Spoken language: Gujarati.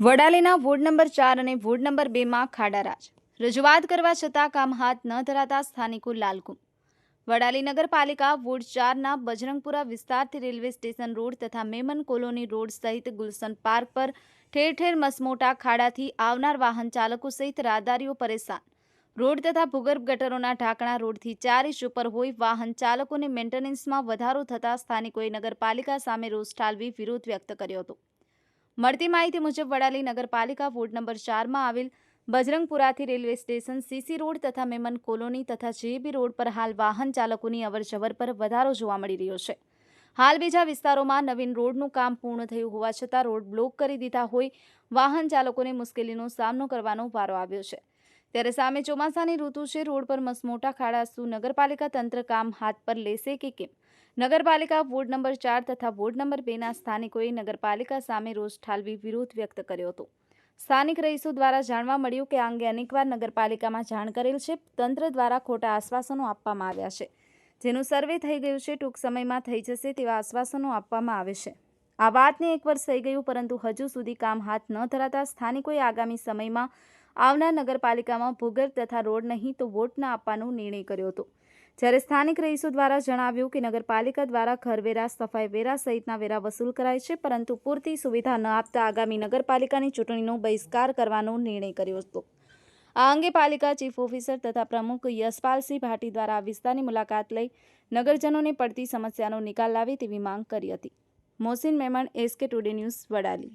વડાલીના વોર્ડ નંબર ચાર અને વોર્ડ નંબર બેમાં ખાડારાજ રજૂઆત કરવા છતાં કામ હાથ ન ધરાતા સ્થાનિકો લાલકુમ. વડાલી નગરપાલિકા વોર્ડ ચારના બજરંગપુરા વિસ્તારથી રેલવે સ્ટેશન રોડ તથા મેમન કોલોની રોડ સહિત ગુલશન પાર્ક પર ઠેર ઠેર મસમોટા ખાડાથી આવનાર વાહન ચાલકો સહિત રાહદારીઓ પરેશાન. રોડ તથા ભૂગર્ભ ગટરોના ઢાંકણા રોડથી ચાર ઇંચ ઉપર હોય, વાહન ચાલકોને મેન્ટેનન્સમાં વધારો થતાં સ્થાનિકોએ નગરપાલિકા સામે રોષ ઠાલવી વિરોધ વ્યક્ત કર્યો હતો. મળતી માહિતી મુજબ વડાલી નગરપાલિકા વોર્ડ નંબર ચારમાં આવેલ બજરંગપુરાથી રેલવે સ્ટેશન સીસી રોડ તથા મેમન કોલોની તથા જેબી રોડ પર હાલ વાહન ચાલકોની અવરજવર પર વધારો જોવા મળી રહ્યો છે. હાલ બીજા વિસ્તારોમાં નવીન રોડનું કામ પૂર્ણ થયું હોવા છતાં રોડ બ્લોક કરી દીધા હોય, વાહન ચાલકોને મુશ્કેલીનો સામનો કરવાનો વારો આવ્યો છે. ત્યારે સામે ચોમાસાની ઋતુ છે, રોડ પર મસમોટા ખાડા શું નગરપાલિકા તંત્ર કામ હાથ પર લેશે કે કેમ? નગરપાલિકા વોર્ડ નંબર ચાર તથા વોર્ડ નંબર બેના સ્થાનિકોએ નગરપાલિકા સામે રોષ ઠાલવી વિરોધ વ્યક્ત કર્યો હતો. સ્થાનિક રહીશો દ્વારા જાણવા મળ્યું કે આ અંગે અનેકવાર નગરપાલિકામાં જાણ કરેલ છે, તંત્ર દ્વારા ખોટા આશ્વાસનો આપવામાં આવ્યા છે. જેનું સર્વે થઈ ગયું છે, ટૂંક સમયમાં થઈ જશે તેવા આશ્વાસનો આપવામાં આવે છે. આ વાતને એક વર્ષ થઈ ગયું, પરંતુ હજુ સુધી કામ હાથ ન ધરાતા સ્થાનિકોએ આગામી સમયમાં આવનાર નગરપાલિકામાં ભૂગર્ભ તથા રોડ નહીં તો વોટ ન આપવાનો નિર્ણય કર્યો હતો. જ્યારે સ્થાનિક રહીશો દ્વારા જણાવ્યું કે નગરપાલિકા દ્વારા ઘરવેરા સફાઈ વેરા સહિતના વેરા વસૂલ કરાય છે, પરંતુ પૂરતી સુવિધા ન આપતા આગામી નગરપાલિકાની ચૂંટણીનો બહિષ્કાર કરવાનો નિર્ણય કર્યો હતો. આ અંગે પાલિકા ચીફ ઓફિસર તથા પ્રમુખ યશપાલસિંહ ભાટી દ્વારા આ વિસ્તારની મુલાકાત લઈ નગરજનોને પડતી સમસ્યાનો નિકાલ લાવે તેવી માંગ કરી હતી. Mohsin Meman SK today news Vadali.